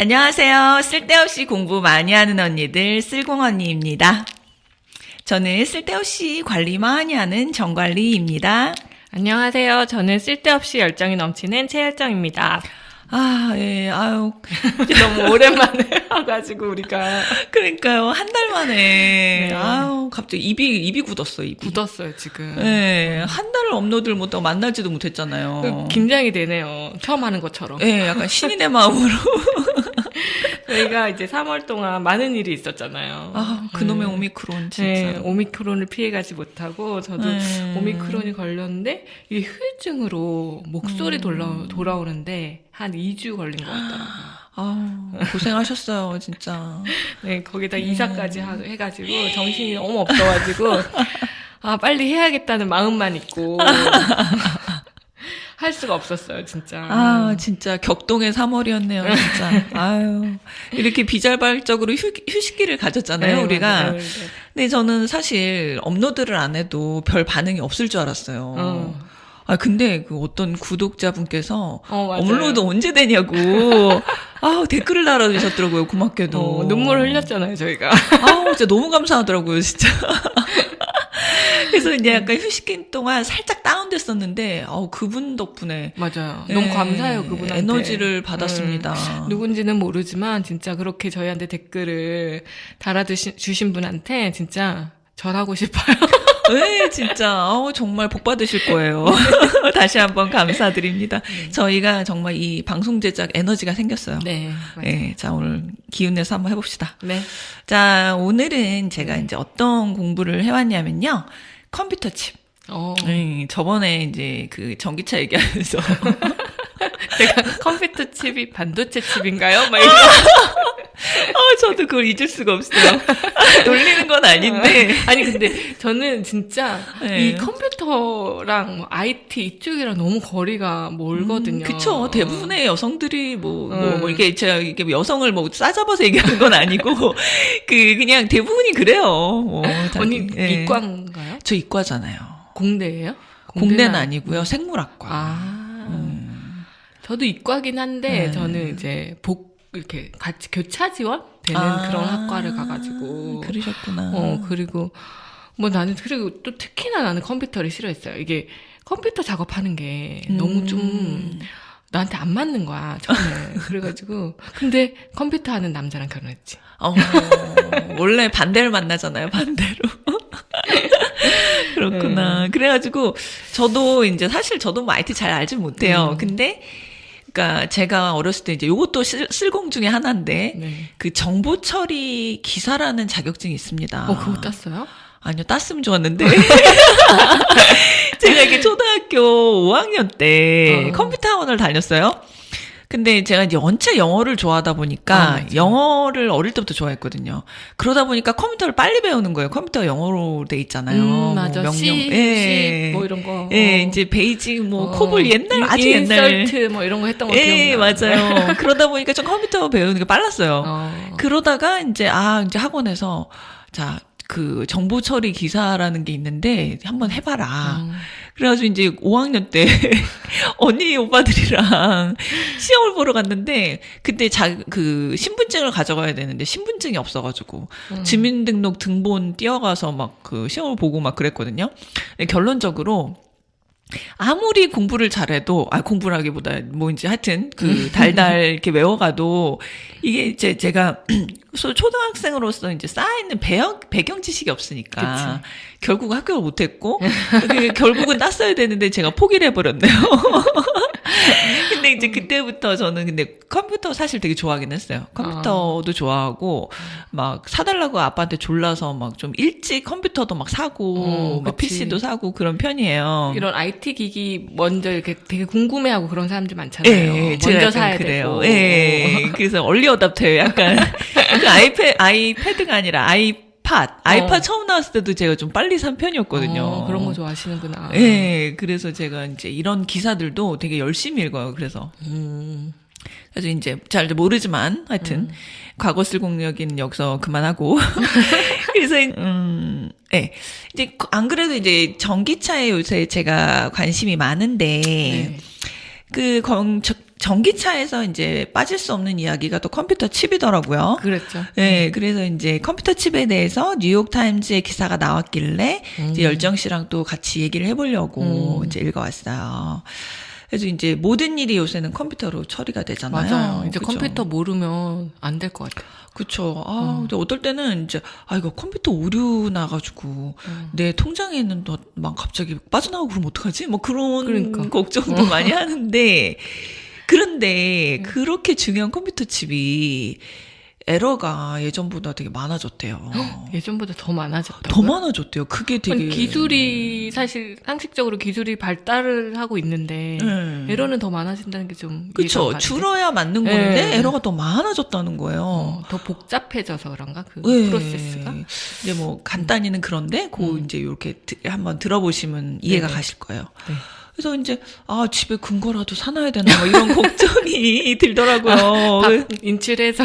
안녕하세요. 쓸데없이 공부 많이 하는 언니들 쓸공 언니입니다. 저는 쓸데없이 관리 많이 하는 정관리입니다. 안녕하세요. 저는 쓸데없이 열정이 넘치는 최열정입니다. 아, 예, 아유. 너무 오랜만에 와가지고 우리가 그러니까요. 한 달 만에. 네. 아유, 갑자기 입이, 입이 굳었어, 입이. 굳었어요 지금. 예, 한 달을 업로드를 못하고 만나지도 못했잖아요. 그 긴장이 되네요. 처음 하는 것처럼. 예, 약간 신인의 마음으로. 저희가 이제 3월 동안 많은 일이 있었잖아요. 아, 그놈의 음. 오미크론, 진짜. 네, 오미크론을 피해가지 못하고 저도 음. 오미크론이 걸렸는데 이게 후유증으로 목소리 음. 돌아, 돌아 오는데 한 2주 걸린 것 같더라고요. 아우, 고생하셨어요, 진짜. 네, 거기다 음. 이사까지 하- 해가지고 정신이 너무 없어가지고 아 빨리 해야겠다는 마음만 있고 할 수가 없었어요, 진짜. 아, 진짜 격동의 3월이었네요, 진짜. 아유. 이렇게 비자발적으로 휴, 휴식기를 가졌잖아요, 네, 우리가. 맞아요. 네. 근데 저는 사실 업로드를 안 해도 별 반응이 없을 줄 알았어요. 어. 아, 근데 그 어떤 구독자분께서 어. 업로드 언제 되냐고. 아 댓글을 달아주셨더라고요, 고맙게도. 어, 눈물 흘렸잖아요, 저희가. 아우, 진짜 너무 감사하더라고요, 진짜. 그래서 이제 약간 휴식기 동안 살짝 다운됐었는데, 아우, 그분 덕분에. 맞아요. 예, 너무 감사해요, 그분한테. 에너지를 받았습니다. 음, 누군지는 모르지만 진짜 그렇게 저희한테 댓글을 달아주신 분한테 진짜 절하고 싶어요. 네, 진짜. 아우, 정말 복 받으실 거예요. 다시 한번 감사드립니다. 저희가 정말 이 방송 제작 에너지가 생겼어요. 네. 맞아요. 네, 자, 오늘 기운 내서 한번 해봅시다. 네. 자, 오늘은 제가 이제 어떤 공부를 해왔냐면요. 컴퓨터 칩. 어, 네, 저번에 이제 그 전기차 얘기하면서. 제가 컴퓨터 칩이 반도체 칩인가요? 막 이런. 어, 저도 그걸 잊을 수가 없어요. 놀리는 건 아닌데. 아니 근데 저는 진짜 네. 이 컴퓨터랑 뭐 IT 이쪽이랑 너무 거리가 멀거든요. 음, 그쵸. 대부분의 여성들이 뭐, 뭐, 음. 뭐, 이게, 제가 이게 뭐 여성을 뭐 싸잡아서 얘기하는 건 아니고, 그, 그냥 대부분이 그래요. 뭐, 다들. 언니 예. 이과인가요? 저 이과잖아요. 공대예요? 공대는 아니고요. 생물학과. 아. 저도 이과긴 한데 네. 저는 이제 복 이렇게 같이 교차 지원 되는 아, 그런 학과를 가가지고 그러셨구나. 어 그리고 뭐 나는 그리고 또 특히나 나는 컴퓨터를 싫어했어요. 이게 컴퓨터 작업하는 게 너무 좀 음. 나한테 안 맞는 거야 처음에 그래가지고 근데 컴퓨터 하는 남자랑 결혼했지. 어, 원래 반대를 만나잖아요, 반대로. 그렇구나. 네. 그래가지고, 저도 이제 사실 저도 뭐 IT 잘 알지 못해요. 음. 근데, 그니까 제가 어렸을 때 이제 요것도 쓸, 쓸공 중에 하나인데, 네. 그 정보 처리 기사라는 자격증이 있습니다. 어 그거 땄어요? 아니요, 땄으면 좋았는데. 제가 이게 초등학교 5학년 때 어. 컴퓨터 학원을 다녔어요. 근데 제가 이제 원체 영어를 좋아하다 아, 보니까 맞아요. 영어를 어릴 때부터 좋아했거든요. 그러다 보니까 컴퓨터를 빨리 배우는 거예요. 컴퓨터가 영어로 돼 있잖아요. 음, 맞아. 뭐 C, 예. C 뭐 이런 거. 예, 어. 이제 베이직 뭐 어, 코블 옛날 인- 아주 옛날. 인설트 뭐 이런 거 했던 거 예. 맞아요. 그러다 보니까 좀 컴퓨터 배우는 게 빨랐어요. 어. 그러다가 이제 아 이제 학원에서 자 그 정보 처리 기사라는 게 있는데 한번 해봐라. 음. 그래가지고 이제 5학년 때 언니 오빠들이랑 시험을 보러 갔는데 그때 자 그 신분증을 가져가야 되는데 신분증이 없어가지고 음. 주민등록 등본 띄어가서 막 그 시험을 보고 막 그랬거든요. 근데 결론적으로 아무리 공부를 잘해도 아 공부라기보다 뭐 이제 하여튼 그 달달 이렇게 외워가도 이게 이제 제가 소- 초등학생으로서 이제 쌓여있는 배경 배경 지식이 없으니까 결국 학교를 못했고 결국은 땄어야 되는데 제가 포기를 해버렸네요. 근데 이제 그때부터 저는 근데 컴퓨터 사실 되게 좋아하긴 했어요. 컴퓨터도 좋아하고 막 사달라고 아빠한테 졸라서 막 좀 일찍 컴퓨터도 막 사고 어, 막 그치. PC도 사고 그런 편이에요. 이런 IT 기기 먼저 이렇게 되게 궁금해하고 그런 사람들 많잖아요. 예, 예, 먼저 사야 그래요. 되고. 예, 그래서 얼리 어답터예요. 약간 그 아이패 아이패드가 아니라 아이 팟. 아이팟 처음 나왔을 때도 제가 좀 빨리 산 편이었거든요. 어, 그런 거 좋아하시는구나. 예, 그래서 제가 이제 이런 기사들도 되게 열심히 읽어요. 그래서 음. 그래서 이제 잘 모르지만 하여튼 과거 쓸 공력인 여기서 그만하고 그래서 음, 예. 이제 안 그래도 이제 전기차에 요새 제가 관심이 많은데 네. 그 건, 전기차에서 이제 빠질 수 없는 이야기가 또 컴퓨터 칩이더라고요. 그랬죠. 네, 그래서 이제 컴퓨터 칩에 대해서 뉴욕 타임즈의 기사가 나왔길래 이제 열정 씨랑 또 같이 얘기를 해보려고 음. 이제 읽어왔어요. 그래서 이제 모든 일이 요새는 컴퓨터로 처리가 되잖아요. 맞아요. 이제 그죠? 컴퓨터 모르면 안 될 것 같아요. 그쵸. 아, 음. 근데 어떨 때는 이제, 아, 이거 컴퓨터 오류 나가지고, 음. 내 통장에는 또막 갑자기 빠져나오고 그러면 어떡하지? 뭐 그런 그러니까. 걱정도 어. 많이 하는데, 그런데 음. 그렇게 중요한 컴퓨터 칩이 에러가 예전보다 되게 많아졌대요. 예전보다 더 많아졌다고요? 더 많아졌대요. 그게 되게. 아니, 기술이 사실 상식적으로 기술이 발달을 하고 있는데 네. 에러는 더 많아진다는 게좀 그쵸. 줄어야 맞는 네. 건데, 에러가 더 많아졌다는 거예요. 어, 더 복잡해져서 그런가 그 네. 프로세스가 이제 뭐 간단히는 그런데 그 음. 이제 이렇게 한번 들어보시면 이해가. 가실 거예요. 네. 그래서 이제 아 집에 근거라도 사놔야 되나 뭐 이런 걱정이 들더라고요. 다 인출해서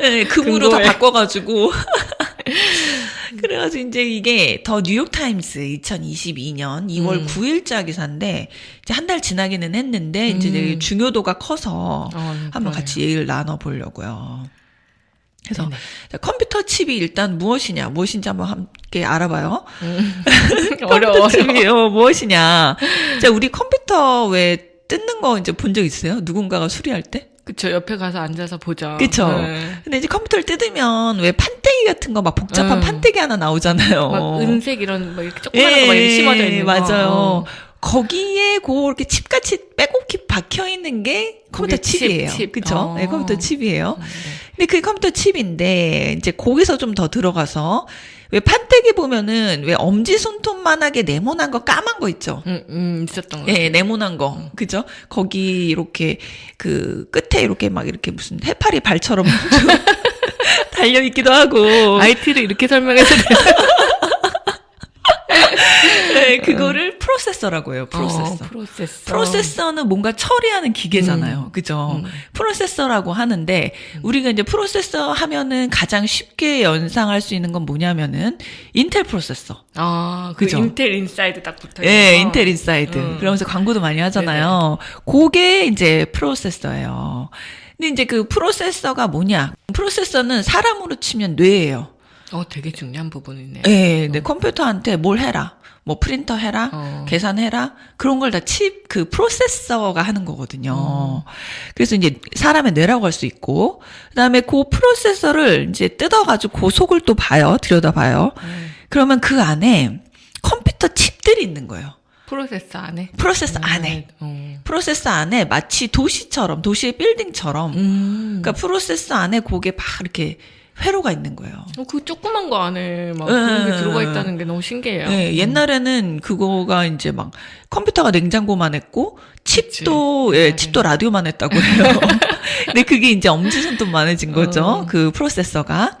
네, 금으로 다 근거에. 바꿔가지고. 그래가지고 이제 이게 더 뉴욕 타임스 2022년 2월 음. 9일자 기사인데 이제 한 달 지나기는 했는데 이제 음. 되게 중요도가 커서 어, 한번 그러네요. 같이 얘기를 나눠보려고요. 그래서 네네. 자, 컴퓨터 칩이 일단 무엇이냐, 무엇인지 한번 함께 알아봐요. 음. 컴퓨터 어려워. 칩이 어, 무엇이냐. 자, 우리 컴퓨터 왜 뜯는 거 이제 본 적 있어요? 누군가가 수리할 때? 그쵸 옆에 가서 앉아서 보자. 그쵸. 네. 근데 이제 컴퓨터를 뜯으면 왜 판때기 같은 거 막 복잡한 음. 판때기 하나 나오잖아요. 막 은색 이런 막 이렇게 조그만한 거막 이렇게 심어져 있는 거. 예, 맞아요. 어. 거기에 그렇게 칩같이 빼곡히 박혀 있는 게 컴퓨터 칩, 칩이에요. 칩. 그쵸? 어. 네, 컴퓨터 칩이에요. 음, 네. 근데 그게 컴퓨터 칩인데 이제 거기서 좀 더 들어가서 왜 판때기 보면은 왜 엄지 손톱만하게 네모난 거 까만 거 있죠. 음, 음, 있었던 거. 예, 네모난 거. 음. 그죠? 거기 이렇게 그 끝에 이렇게 막 이렇게 무슨 해파리 발처럼 달려 있기도 하고. IT를 이렇게 설명해서 네, 그거를 프로세서라고 해요. 프로세서. 어, 프로세서. 프로세서는 뭔가 처리하는 기계잖아요. 그죠? 음. 프로세서라고 하는데, 우리가 이제 프로세서 하면은 가장 쉽게 연상할 수 있는 건 뭐냐면은, 인텔 프로세서. 아, 그 그죠? 인텔 인사이드 딱 붙어 있는 예, 거. 인텔 인사이드. 음. 그러면서 광고도 많이 하잖아요. 그게 이제 프로세서예요. 근데 이제 그 프로세서가 뭐냐? 프로세서는 사람으로 치면 뇌예요. 어, 되게 중요한 부분이네. 예, 네, 컴퓨터한테 뭘 해라. 뭐 프린터 해라. 어. 계산해라. 그런 걸 다 칩, 그 프로세서가 하는 거거든요. 음. 그래서 이제 사람의 뇌라고 할 수 있고, 그 다음에 그 프로세서를 이제 뜯어가지고 그 속을 또 봐요. 들여다봐요. 음. 그러면 그 안에 컴퓨터 칩들이 있는 거예요. 프로세서 안에. 프로세서 안에. 어. 프로세서 안에 마치 도시처럼, 도시의 빌딩처럼. 음. 그러니까 프로세서 안에 그게 막 이렇게 회로가 있는 거예요. 어, 그 조그만 거 안에 막 예, 그런 게 예, 들어가 예. 있다는 게 너무 신기해요. 네, 옛날에는 그거가 이제 막 컴퓨터가 냉장고만 했고 칩도 그치. 예. 칩도 라디오만 했다고 해요. 근데 그게 이제 엄지손톱만 해진 거죠. 어. 그 프로세서가.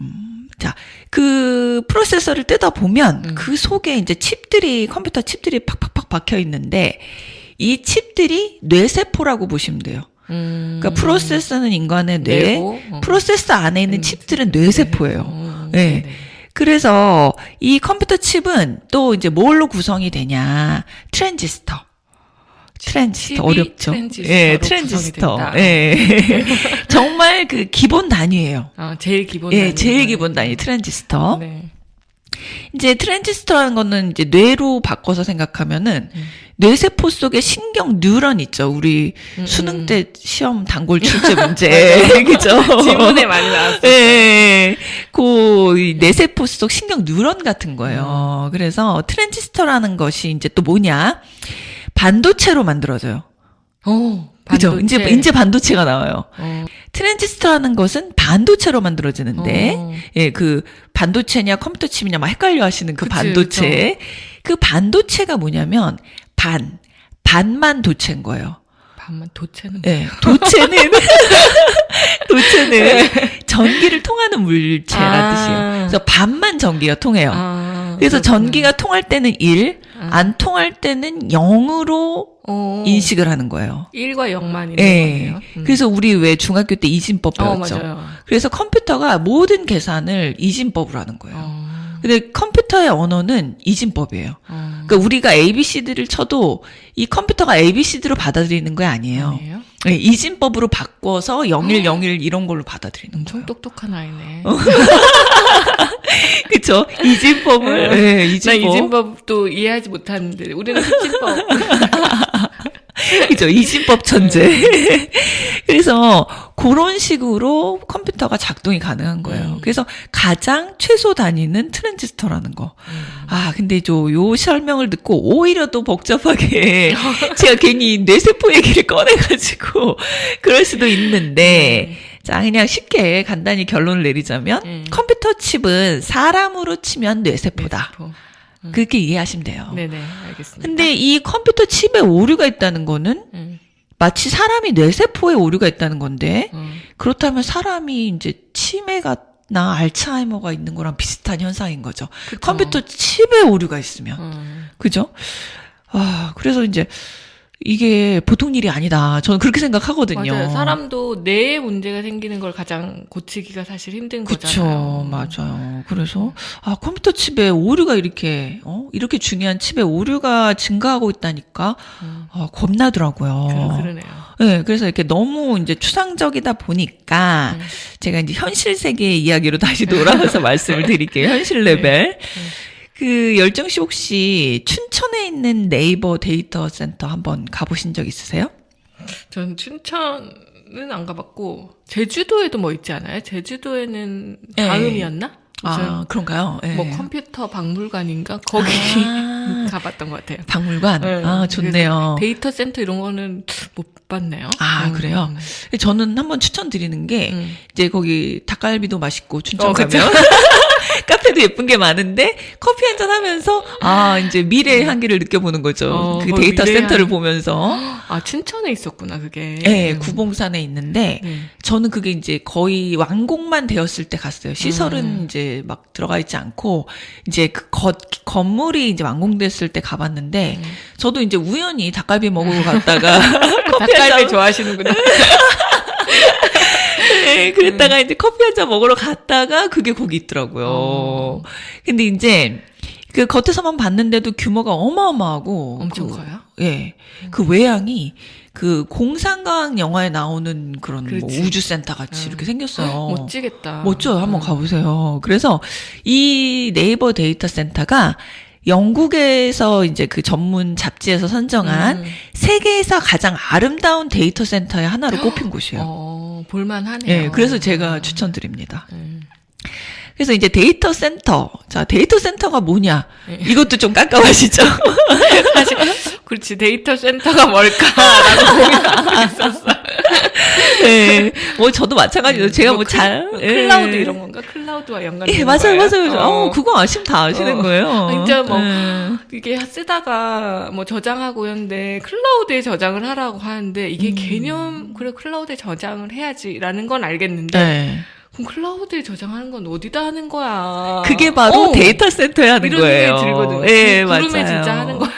음, 자, 그 프로세서를 뜯어 보면 음. 그 속에 이제 칩들이 컴퓨터 칩들이 팍팍팍 박혀 있는데 이 칩들이 뇌세포라고 보시면 돼요. 음. 그러니까 프로세서는 인간의 뇌, 뇌고, 어. 프로세서 안에 있는 음, 칩들은 뇌세포예요. 어, 네. 네네. 그래서 이 컴퓨터 칩은 또 이제 뭘로 구성이 되냐? 트랜지스터. 트랜지스터 어렵죠? 예, 트랜지스터. 예. 정말 그 기본 단위예요. 아, 제일 기본 예, 단위. 제일 기본 단위 트랜지스터. 네. 이제 트랜지스터라는 거는 이제 뇌로 바꿔서 생각하면은 음. 뇌세포 속에 신경 뉴런 있죠. 우리 음, 수능 음. 때 시험 단골 출제 문제. 그죠? 지문에 많이 나왔어요. 예, 예, 그, 이 뇌세포 속 신경 뉴런 같은 거예요. 그래서 트랜지스터라는 것이 이제 또 뭐냐? 반도체로 만들어져요. 어, 그죠? 이제, 이제 반도체가 나와요. 어, 트랜지스터라는 것은 반도체로 만들어지는데, 어. 예, 그 반도체냐 컴퓨터 칩이냐 막 헷갈려 하시는 그 그치, 반도체. 그 반도체가 뭐냐면, 반, 반만 도체인 거예요. 반만 도체는 예, 도체는, 도체는 전기를 통하는 물체라 아. 뜻이에요. 그래서 반만 전기가 통해요. 아, 그래서 그렇구나. 전기가 통할 때는 1, 아. 안 통할 때는 0으로 어, 인식을 하는 거예요. 1과 0만 있는 예. 거네요. 음. 그래서 우리 왜 중학교 때 이진법 어, 배웠죠? 맞아요. 그래서 컴퓨터가 모든 계산을 이진법으로 하는 거예요. 어. 근데 컴퓨터의 언어는 이진법이에요. 어. 그러니까 우리가 ABCD를 쳐도 이 컴퓨터가 ABCD로 받아들이는 거 아니에요. 아니에요? 네, 이진법으로 바꿔서 0101 이런 걸로 받아들이는 엄청 거예요. 똑똑한 아이네. 그쵸? 이진법을, 네, 나 이진법. 이진법도 이해하지 못하는데 우리는 흑진법. 그죠? 이진법 천재. 그래서 그런 식으로 컴퓨터가 작동이 가능한 거예요. 음. 그래서 가장 최소 단위는 트랜지스터라는 거. 아, 근데 저, 요 설명을 듣고 오히려 또 복잡하게 제가 괜히 뇌세포 얘기를 꺼내가지고 그럴 수도 있는데 자, 그냥 쉽게 간단히 결론을 내리자면 음. 컴퓨터 칩은 사람으로 치면 뇌세포다. 뇌세포. 그렇게 이해하시면 돼요. 네네 알겠습니다. 근데 이 컴퓨터 칩에 오류가 있다는 거는 음, 마치 사람이 뇌세포에 오류가 있다는 건데 음. 그렇다면 사람이 이제 치매가 나 알츠하이머가 있는 거랑 비슷한 현상인 거죠. 그쵸. 컴퓨터 칩에 오류가 있으면. 음. 그죠? 아, 그래서 이제 이게 보통 일이 아니다. 저는 그렇게 생각하거든요. 맞아요. 사람도 뇌에 문제가 생기는 걸 가장 고치기가 사실 힘든 그쵸, 거잖아요. 맞아요. 그래서, 아, 컴퓨터 칩에 오류가 이렇게, 어, 이렇게 중요한 칩에 오류가 증가하고 있다니까, 음. 아, 겁나더라고요. 그, 그러네요. 네, 그래서 이렇게 너무 이제 추상적이다 보니까, 음. 제가 이제 현실 세계의 이야기로 다시 돌아와서 말씀을 드릴게요. 현실 레벨. 그 열정 씨 혹시 춘천에 있는 네이버 데이터 센터 한번 가보신 적 있으세요? 전 춘천은 안 가봤고 제주도에도 뭐 있지 않아요? 제주도에는 네. 다음이었나? 아, 그런가요? 예. 뭐 컴퓨터 박물관인가 거기 아, 가봤던 것 같아요. 박물관? 네. 아, 좋네요. 데이터 센터 이런 거는 못 봤네요. 아, 음, 그래요? 음, 저는 한번 추천드리는 게, 음. 이제 거기 닭갈비도 맛있고, 춘천 어? 가면. 카페도 예쁜 게 많은데, 커피 한 잔 하면서, 아, 이제 미래의 향기를 느껴보는 거죠. 어, 그 데이터 센터를. 보면서. 아 춘천에 있었구나 그게. 예, 구봉산에 있는데, 네. 저는 그게 이제 거의 완공만 되었을 때 갔어요. 시설은 음. 이제 막 들어가 있지 않고, 이제 그 겉, 건물이 이제 완공 됐을 때 가봤는데, 음. 저도 이제 우연히 닭갈비 먹으러 갔다가, 닭갈비 좋아하시는구나. 네, 그랬다가 이제 커피 한 잔 먹으러 갔다가 그게 거기 있더라고요. 어. 근데 이제 그 겉에서만 봤는데도 규모가 어마어마하고 엄청 그, 커요? 예. 그 외양이 그 공상과학 영화에 나오는 그런 뭐. 우주센터 같이 음. 이렇게 생겼어요. 멋지겠다. 멋져요. 한번 음. 가보세요. 그래서 이 네이버 데이터 센터가 영국에서 이제 그 전문 잡지에서 선정한 음. 세계에서 가장 아름다운 데이터 센터의 하나로 꼽힌 곳이에요. 어, 볼만하네요. 예, 그래서 제가 추천드립니다. 음. 그래서 이제 데이터 센터. 자, 데이터 센터가 뭐냐? 예. 이것도 좀 깜깜하시죠? 사실 그렇지 데이터 센터가 뭘까라고 고민하고 있었어. 예. 뭐 저도 마찬가지로 제가 뭐 잘. 클- 예. 클라우드 이런 건가? 클라우드와 연관. 예, 맞아요, 맞아요. 맞아요. 어, 그거 아시면 다 아시는 어. 거예요. 진짜 뭐 예. 이게 쓰다가 뭐 저장하고 했는데 클라우드에 저장을 하라고 하는데 음. 이게 개념 그래 클라우드에 저장을 해야지라는 건 알겠는데 네. 그럼 클라우드에 저장하는 건 어디다 하는 거야? 그게 바로 어, 데이터 센터에 하는 이런 거예요. 생각이 들거든요. 예, 구름에 맞아요. 진짜 하는 거야.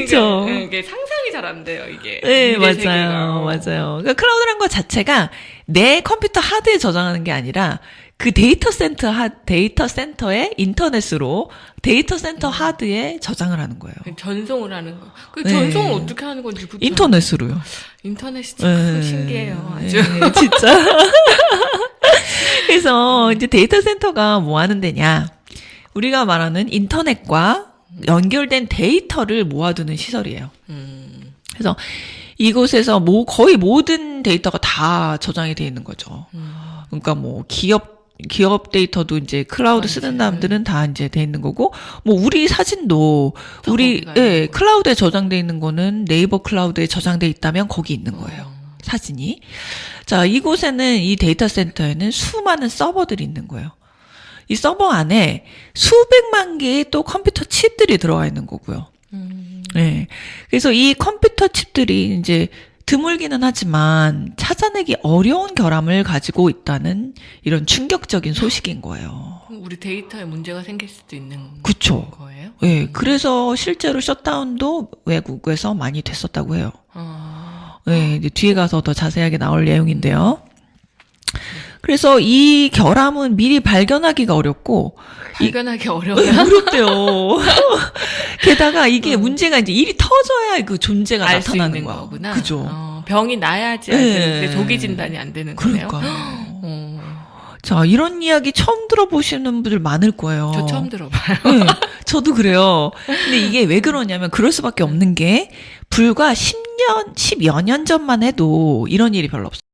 그쵸. 이게, 이게 상상이 잘 안 돼요 이게. 네, 맞아요. 세계가. 맞아요. 그러니까 클라우드란 것 자체가 내 컴퓨터 하드에 저장하는 게 아니라 그 데이터 센터 하, 데이터 센터의 인터넷으로 데이터 센터 하드에 저장을 하는 거예요. 전송을 하는 거. 그 네. 전송을 어떻게 하는 건지 그것도 인터넷으로요. 인터넷이 참 네. 신기해요. 아주. 네, 진짜. 그래서 이제 데이터 센터가 뭐 하는 데냐. 우리가 말하는 인터넷과 연결된 데이터를 모아두는 시설이에요. 음. 그래서 이곳에서 뭐 거의 모든 데이터가 다 저장이 돼 있는 거죠. 음. 그러니까 뭐 기업 기업 데이터도 이제 클라우드 쓰는 사람들은 다 이제 돼 있는 거고 뭐 우리 사진도 다 우리 예, 클라우드에 저장돼 있는 거는 네이버 클라우드에 저장돼 있다면 거기 있는 거예요. 사진이. 자, 이곳에는 이 데이터 센터에는 수많은 서버들이 있는 거예요. 이 서버 안에 수백만 개의 또 컴퓨터 칩들이 들어가 있는 거고요. 음. 네. 그래서 이 컴퓨터 칩들이 이제 드물기는 하지만 찾아내기 어려운 결함을 가지고 있다는 이런 충격적인 소식인 거예요. 우리 데이터에 문제가 생길 수도 있는 그쵸. 거예요? 예, 그래서 실제로 셧다운도 외국에서 많이 됐었다고 해요. 어. 예, 이제 뒤에 가서 더 자세하게 나올 내용인데요. 그래서 이 결함은 미리 발견하기가 어렵고 발견하기 네, 어려워요. 어렵대요. 게다가 이게 어. 문제가 이제 일이 터져야 그 존재가 나타나는 거야. 거구나. 그죠. 어, 병이 나야지 알수 네. 조기 진단이 안 되는 거네요. 그러니까. 어, 자, 이런 이야기 처음 들어보시는 분들 많을 거예요. 저 처음 들어봐요. 네, 저도 그래요. 근데 이게 왜 그러냐면 그럴 수밖에 없는 게 불과 10년, 10여 년 전만 해도 이런 일이 별로 없어요.